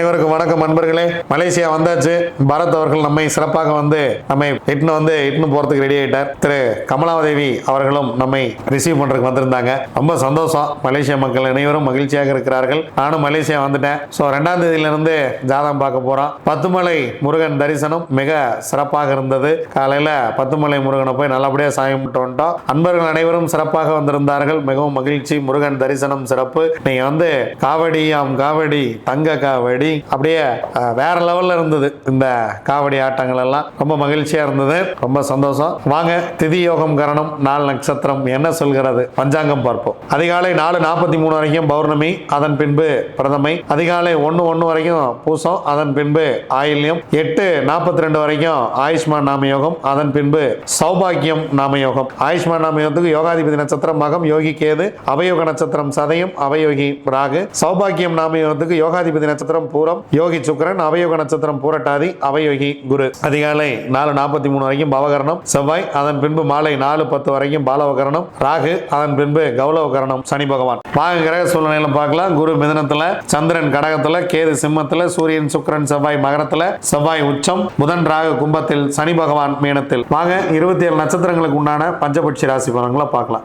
அனைவருக்கும் வணக்கம் நண்பர்களே. மலேசியா வந்தாச்சு. பரத் அவர்கள் நம்மை சிறப்பாக வந்து நம்மை இட்னு வந்து இட்னு போறதுக்கு ரெடி ஆயிட்டார். திரு கமலாதேவி அவர்களும் நம்மை ரிசீவ் பண்றதுக்கு வந்திருந்தாங்க. ரொம்ப சந்தோஷம். மலேசியா மக்கள் அனைவரும் மகிழ்ச்சியாக இருக்கிறார்கள். நானும் மலேசியா வந்துட்டேன். ஸோ ரெண்டாம் தேதியில இருந்து ஜாதகம் பார்க்க போறோம். பத்துமலை முருகன் தரிசனம் மிக சிறப்பாக இருந்தது. காலையில பத்துமலை முருகனை போய் நல்லபடியாக சாயம் கும்பிட்டு வந்துட்டோம். அன்பர்கள் அனைவரும் சிறப்பாக வந்திருந்தார்கள். மிகவும் மகிழ்ச்சி. முருகன் தரிசனம் சிறப்பு. நீங்க வந்து காவடி ஆம் காவடி தங்க காவடி அப்படியே வேற லெவல்ல இருந்தது. இந்த காவடி ஆட்டங்கள் எல்லாம் ரொம்ப மகிழ்ச்சியா இருந்தது. ரொம்ப சந்தோஷம். வாங்க திதி யோகம் கரணம் நாலு நட்சத்திரம் என்ன சொல்கிறது? பஞ்சாங்கம் பார்ப்போம். அதிகாலை நாலு நாற்பத்தி மூணு வரைக்கும் பௌர்ணமி அதன் பின்பு பிரதமை. அதிகாலை ஒன்று ஒன்று வரைக்கும் பூசம் அதன் பின்பு ஆயில்யம். எட்டு நாற்பத்தி ரெண்டு வரைக்கும் ஆயுஷ்மான் நாம யோகம் அதன் பின்பு சௌபாக்கியம் நாம யோகம். ஆயுஷ்மான் நாம யோகத்துக்கு யோகாதிபதி நட்சத்திரம் மகம் யோகி கேது அவயோக நட்சத்திரம் சதயம் அவயோகி ராகு. சௌபாக்கியம் நாம யோகத்துக்கு யோகாதிபதி நட்சத்திரம் பூரம் யோகி சுக்கரன் அவயோக நட்சத்திரம் பூரட்டாதி அவயோகி குரு. அதிகாலை நாலு நாற்பத்தி மூணு வரைக்கும் பவகரணம். செவ்வாய் அதன் பின்பு மாலை நாலு பத்து வரைக்கும் பாலவகரணம். ராகு அதன் பின்பு கௌலவகரணம் சனி பகவான். வாங்க கிரக சூழ்நிலையில பார்க்கலாம். குரு மிதனத்துல சந்திரன் கடகத்துல கேது சிம்மத்துல சூரியன் சுக்கிரன் செவ்வாய் மகரத்துல செவ்வாய் உச்சம் புதன் ராகு கும்பத்தில் சனி பகவான் மீனத்தில். வாங்க இருபத்தி ஏழு நட்சத்திரங்களுக்கு உண்டான பஞ்சபட்சி ராசி பலன்களை பார்க்கலாம்.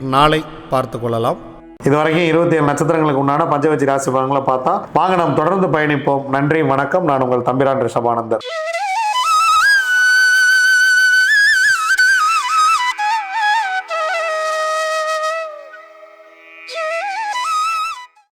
நாளை பார்த்து கொள்ளலாம். இதுவரைக்கும் இருபத்தி ஏழு நட்சத்திரங்களுக்கு உண்டான பஞ்சவச்சி ராசி பலன்களை பார்த்தா வாங்க நாம் தொடர்ந்து பயணிப்போம். நன்றி வணக்கம். நான் உங்கள் தம்பிரான் ரிஷபானந்தர்